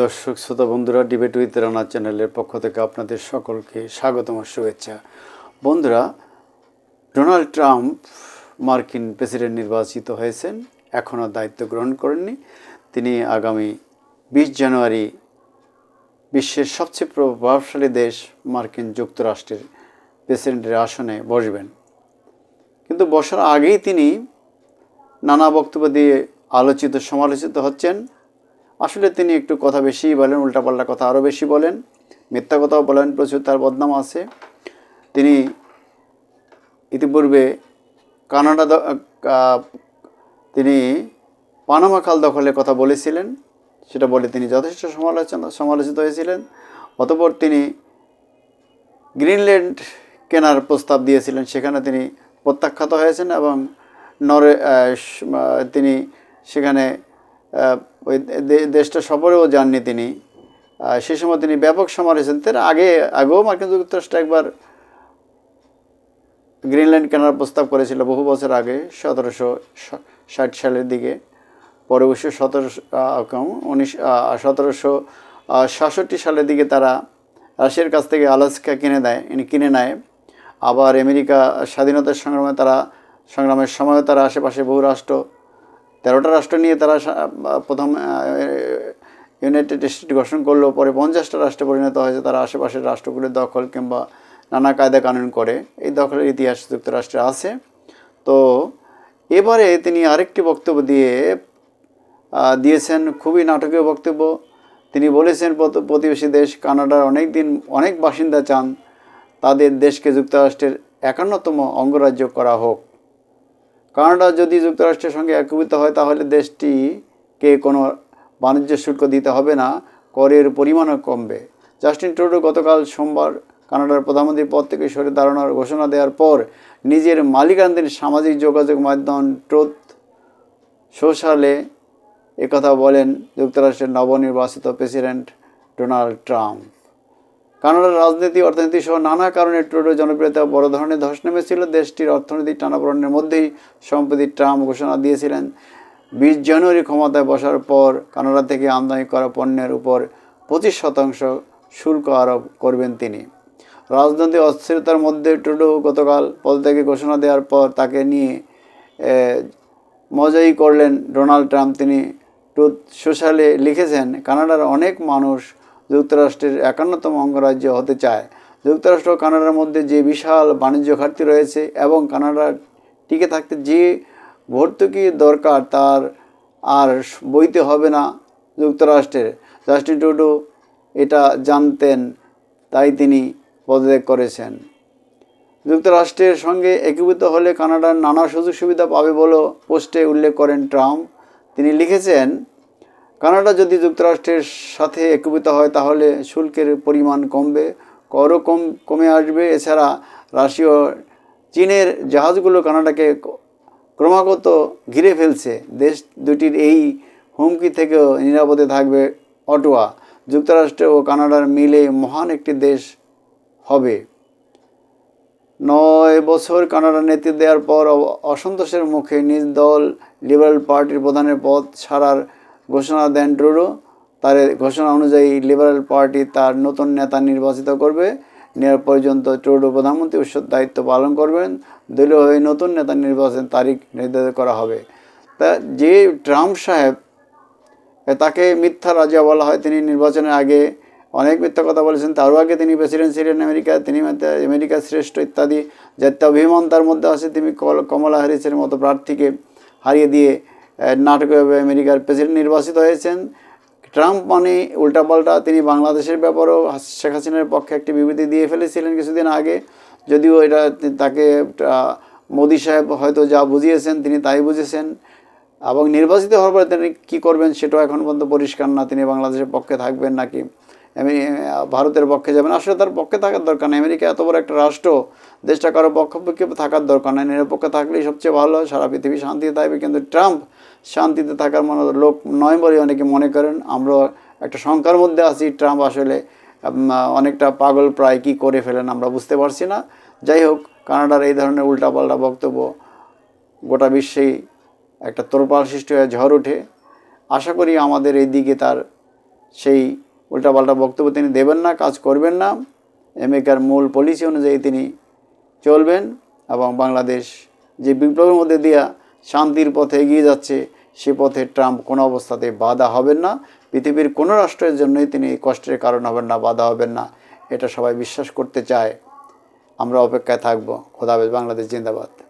দর্শক, শ্রোতা বন্ধুরা ডিবেট উইথ রানা চ্যানেলের পক্ষ থেকে আপনাদের সকলকে স্বাগতম, শুভেচ্ছা। বন্ধুরা ডোনাল্ড ট্রাম্প মার্কিন প্রেসিডেন্ট নির্বাচিত হয়েছেন এখনও দায়িত্ব গ্রহণ করেননি। তিনি আগামী বিশ জানুয়ারি বিশ্বের সবচেয়ে প্রভাবশালী দেশ মার্কিন যুক্তরাষ্ট্রের প্রেসিডেন্টের আসনে বসবেন। কিন্তু বসার আগেই তিনি নানা বক্তব্য দিয়ে আলোচিত, সমালোচিত হচ্ছেন। আসলে তিনি একটু কথা বেশিই বলেন, উল্টাপাল্টা কথা আরও বেশি বলেন। মিথ্যা কথাও বলেন, প্রচুর তার বদনাম আছে। তিনি ইতিপূর্বে কানাডা তিনি পানামা খাল দখলের কথা বলেছিলেন। সেটা বলে তিনি যথেষ্ট সমালোচনা, সমালোচিত হয়েছিলেন। অতপর তিনি গ্রিনল্যান্ড কেনার প্রস্তাব দিয়েছিলেন, সেখানে তিনি প্রত্যাখ্যাত হয়েছেন এবং নরে তিনি সেখানে ওই দেশটা সফরেও যাননি তিনি। সে সময় তিনি ব্যাপক সমালোচন তার আগে, আগেও মার্কিন যুক্তরাষ্ট্র একবার গ্রিনল্যান্ড কেনার প্রস্তাব করেছিল বহু বছর আগে, সতেরোশো ষাট সালের দিকে। পরে অবশ্য সতেরোশো উনিশ সতেরোশো সাতষট্টি সালের দিকে তারা রাশিয়ার কাছ থেকে আলাস্কা কিনে দেয় কিনে নেয়। আবার আমেরিকা স্বাধীনতার সংগ্রামে তারা, সংগ্রামের সময় তারা আশেপাশে বহু রাষ্ট্র তেরোটা রাষ্ট্র নিয়ে তারা প্রথম ইউনাইটেড স্টেট গঠন করল, পরে পঞ্চাশটা রাষ্ট্রে পরিণত হয়েছে। তারা আশেপাশের রাষ্ট্রগুলির দখল কিংবা নানা কায়দা কানুন করে। এই দখলের ইতিহাস যুক্তরাষ্ট্রে আছে। তো এবারে তিনি আরেকটি বক্তব্য দিয়ে দিয়েছেন খুবই নাটকীয় বক্তব্য। তিনি বলেছেন প্রতিবেশী দেশ কানাডার অনেক দিন অনেক বাসিন্দা চান। তাদের দেশকে যুক্তরাষ্ট্রের একান্নতম অঙ্গরাজ্য করা হোক। কানাডা যদি যুক্তরাষ্ট্রের সঙ্গে একীভূত হয়, তাহলে দেশটিকে কোনো বাণিজ্য শুল্ক দিতে হবে না, করের পরিমাণও কমবে। জাস্টিন ট্রুডো গতকাল সোমবার কানাডার প্রধানমন্ত্রীর পদ থেকে সরে দাঁড়ানোর ঘোষণা দেওয়ার পর নিজের মালিকানাধীন সামাজিক যোগাযোগ মাধ্যম ট্রুথ সোশ্যালে একথা বলেন যুক্তরাষ্ট্রের নবনির্বাচিত প্রেসিডেন্ট ডোনাল্ড ট্রাম্প। কানাডার রাজনীতি, অর্থনীতি সহ নানা কারণে ট্রুডোর জনপ্রিয়তা বড় ধরনের ধস নেমেছিল। দেশটির অর্থনৈতিক টানাপড়নের মধ্যেই সম্প্রতি ট্রাম্প ঘোষণা দিয়েছিলেন। বিশ জানুয়ারি ক্ষমতায় বসার পর কানাডা থেকে আমদানি করা পণ্যের উপর পঁচিশ শতাংশ শুল্ক আরোপ করবেন তিনি। রাজনৈতিক অস্থিরতার মধ্যে ট্রুডো গতকাল পদত্যাগে ঘোষণা দেওয়ার পর তাকে নিয়ে মজাই করলেন ডোনাল্ড ট্রাম্প। তিনি ট্রুথ সোশ্যালে লিখেছেন, কানাডার অনেক মানুষ যুক্তরাষ্ট্রের একান্নতম অঙ্গরাজ্য হতে চায়। যুক্তরাষ্ট্র ও কানাডার মধ্যে যে বিশাল বাণিজ্য ঘাটতি রয়েছে এবং কানাডার টিকে থাকতে যে ভর্তুকি দরকার তার আর বইতে হবে না যুক্তরাষ্ট্রের। জাস্টিন টুডু এটা জানতেন, তাই তিনি পদত্যাগ করেছেন। যুক্তরাষ্ট্রের সঙ্গে একীভূত হলে কানাডার নানা সুযোগ সুবিধা পাবে বলেও পোস্টে উল্লেখ করেন ট্রাম্প। তিনি লিখেছেন কানাডা যদি যুক্তরাষ্ট্রের সাথে একীভূত হয়, তাহলে শুল্কের পরিমাণ কমবে, করও কম, কমে আসবে। এছাড়া রাশিয়া চীনের জাহাজগুলো কানাডাকে ক্রমাগত ঘিরে ফেলছে। দেশ দুটির এই হুমকি থেকেও নিরাপদে থাকবে অটোয়া। যুক্তরাষ্ট্র ও কানাডার মিলে মহান একটি দেশ হবে। নয় বছর কানাডা নেতৃত্ব দেওয়ার পর অসন্তোষের মুখে নিজ দল লিবারেল পার্টির প্রধানের পদ ছাড়ার ঘোষণা দেন ট্রুডো তার ঘোষণা অনুযায়ী লিবারেল পার্টি তার নতুন নেতা নির্বাচিত করবে। নেওয়ার পর্যন্ত ট্রুডো প্রধানমন্ত্রী উৎসব দায়িত্ব পালন করবেন। দলীয় হয়ে নতুন নেতা নির্বাচন তারিখ নির্ধারিত করা হবে। তা যে ট্রাম্প সাহেব তাকে মিথ্যা রাজা বলা হয়, তিনি নির্বাচনের আগে অনেক মিথ্যা কথা বলেছেন। তারও আগে তিনি প্রেসিডেন্ট ছিলেন আমেরিকা তিনি আমেরিকা শ্রেষ্ঠ ইত্যাদি জাতীয় অভিমান তার মধ্যে আছে। তিনি কমলা হ্যারিসের মতো প্রার্থীকে হারিয়ে দিয়ে নাটকীয়ভাবে আমেরিকার প্রেসিডেন্ট নির্বাচিত হয়েছেন। ট্রাম্প মানে উল্টাপাল্টা তিনি বাংলাদেশের ব্যাপারেও শেখ হাসিনার পক্ষে একটি বিবৃতি দিয়ে ফেলেছিলেন কিছুদিন আগে। যদিও এটা তাকে মোদী সাহেব হয়তো যা বুঝিয়েছেন তিনি তাই বুঝেছেন। এবং নির্বাচিত হওয়ার পরে তিনি কী করবেন সেটাও এখন পর্যন্ত পরিষ্কার না, তিনি বাংলাদেশের পক্ষে থাকবেন নাকি। ভারতের পক্ষে যাবেন আসলে তার পক্ষে থাকার দরকার নেই। আমেরিকা এত বড় একটা রাষ্ট্র, দেশটা কারও পক্ষপক্ষে থাকার দরকার নেই। নিরপেক্ষে থাকলেই সবচেয়ে ভালো সারা পৃথিবী শান্তিতে থাকবে। কিন্তু ট্রাম্প শান্তিতে থাকার মনে লোক নয় বলে অনেকে মনে করেন। আমরা একটা শঙ্কার মধ্যে আছি। ট্রাম্প আসলে অনেকটা পাগল প্রায় কী করে ফেলেন আমরা বুঝতে পারছি না। যাই হোক, কানাডার এই ধরনের উল্টাপাল্টা বক্তব্য গোটা বিশ্বেই একটা তোরপাল সৃষ্টি হয়ে ঝড় ওঠে। আশা করি আমাদের এই দিকে তার সেই উল্টাপাল্টা বক্তব্য তিনি দেবেন না, কাজ করবেন না। আমেরিকার মূল পলিসি অনুযায়ী তিনি চলবেন এবং বাংলাদেশ যে বিপ্লবের মধ্যে দিয়া শান্তির পথে এগিয়ে যাচ্ছে, সে পথে ট্রাম্প কোনো অবস্থাতে বাধা হবেন না। পৃথিবীর কোনো রাষ্ট্রের জন্যই তিনি কষ্টের কারণ হবেন না, বাধা হবেন না। এটা সবাই বিশ্বাস করতে চায়। আমরা অপেক্ষায় থাকব। খোদাবেজ বাংলাদেশ জিন্দাবাদ।